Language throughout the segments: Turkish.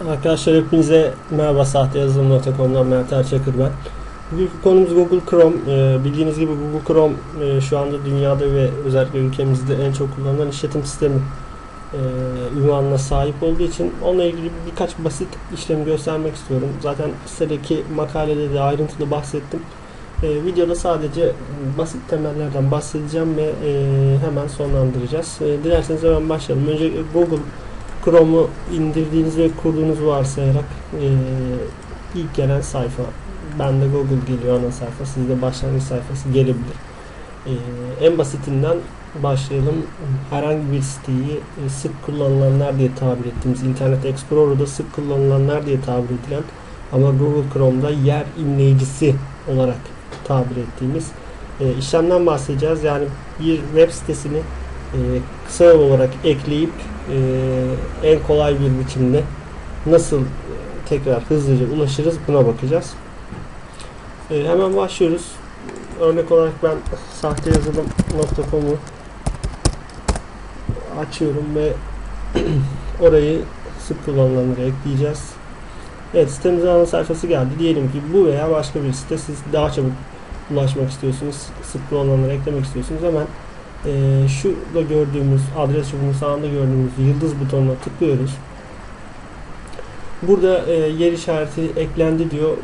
Arkadaşlar hepinize merhaba sahte yazılım.com'dan Mert Erçakır ben. Bugünkü konumuz Google Chrome. Ee, bildiğiniz gibi Google Chrome e, şu anda dünyada ve özellikle ülkemizde en çok kullanılan işletim sistemi e, ünvanına sahip olduğu için onunla ilgili birkaç basit işlemi göstermek istiyorum. Zaten sitedeki makalede de ayrıntılı bahsettim. E, videoda sadece basit temellerden bahsedeceğim ve e, hemen sonlandıracağız. E, dilerseniz hemen başlayalım. Önce Google Chrome'u indirdiğiniz ve kurduğunuzu varsayarak e, ilk gelen sayfa bende Google geliyor ana sayfa sizde başlangıç sayfası gelebilir. E, en basitinden başlayalım. Herhangi bir siteyi e, sık kullanılanlar diye tabir ettiğimiz Internet Explorer'da sık kullanılanlar diye tabir edilen ama Google Chrome'da yer imleyicisi olarak tabir ettiğimiz e, işlemden bahsedeceğiz. Yani bir web sitesini e, kısa olarak ekleyip e, en kolay bir biçimde nasıl e, tekrar hızlıca ulaşırız buna bakacağız. E, hemen başlıyoruz. Örnek olarak ben sahte yazılım.com'u açıyorum ve orayı sık kullanılanlara ekleyeceğiz. Evet sitemizin ana sayfası geldi. Diyelim ki bu veya başka bir site siz daha çabuk ulaşmak istiyorsunuz. Sık kullanılanlara eklemek istiyorsunuz. Hemen e, şurada gördüğümüz adres çubuğunun sağında gördüğümüz yıldız butonuna tıklıyoruz. Burada e, yer işareti eklendi diyor.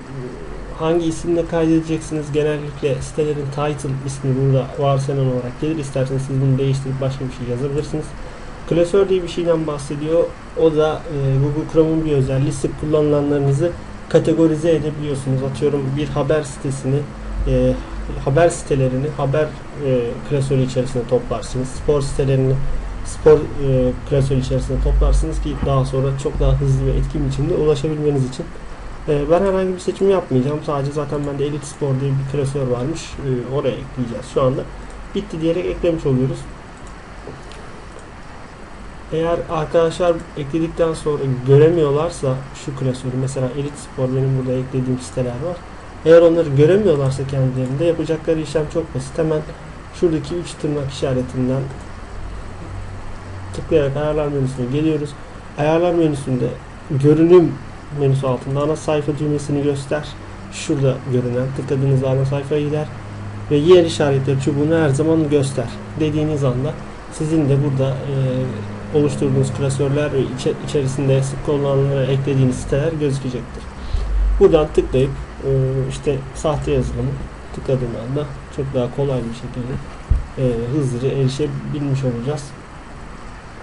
Hangi isimle kaydedeceksiniz? Genellikle sitelerin title ismi burada varsayılan olarak gelir. İsterseniz siz bunu değiştirip başka bir şey yazabilirsiniz. Klasör diye bir şeyden bahsediyor. O da e, Google Chrome'un bir özelliği. Sık kullanılanlarınızı kategorize edebiliyorsunuz. Atıyorum bir haber sitesini e, haber sitelerini haber e, klasörü içerisinde toplarsınız. Spor sitelerini spor e, klasörü içerisinde toplarsınız ki daha sonra çok daha hızlı ve etkin biçimde ulaşabilmeniz için. E, ben herhangi bir seçim yapmayacağım. Sadece zaten bende Elite Spor diye bir klasör varmış. E, oraya ekleyeceğiz şu anda. Bitti diyerek eklemiş oluyoruz. Eğer arkadaşlar ekledikten sonra göremiyorlarsa şu klasörü mesela Elite Spor benim burada eklediğim siteler var. Eğer onları göremiyorlarsa kendilerinde yapacakları işlem çok basit. Hemen şuradaki 3 tırnak işaretinden tıklayarak ayarlar menüsüne geliyoruz. Ayarlar menüsünde görünüm menüsü altında ana sayfa düğmesini göster. Şurada görünen tıkladığınız ana sayfaya gider ve yer işaretleri çubuğunu her zaman göster dediğiniz anda sizin de burada e, oluşturduğunuz klasörler ve içe, içerisinde sık kullanılanlara eklediğiniz siteler gözükecektir. Buradan tıklayıp e, işte sahte yazılımı tıkladığım anda çok daha kolay bir şekilde e, hızlıca erişebilmiş olacağız.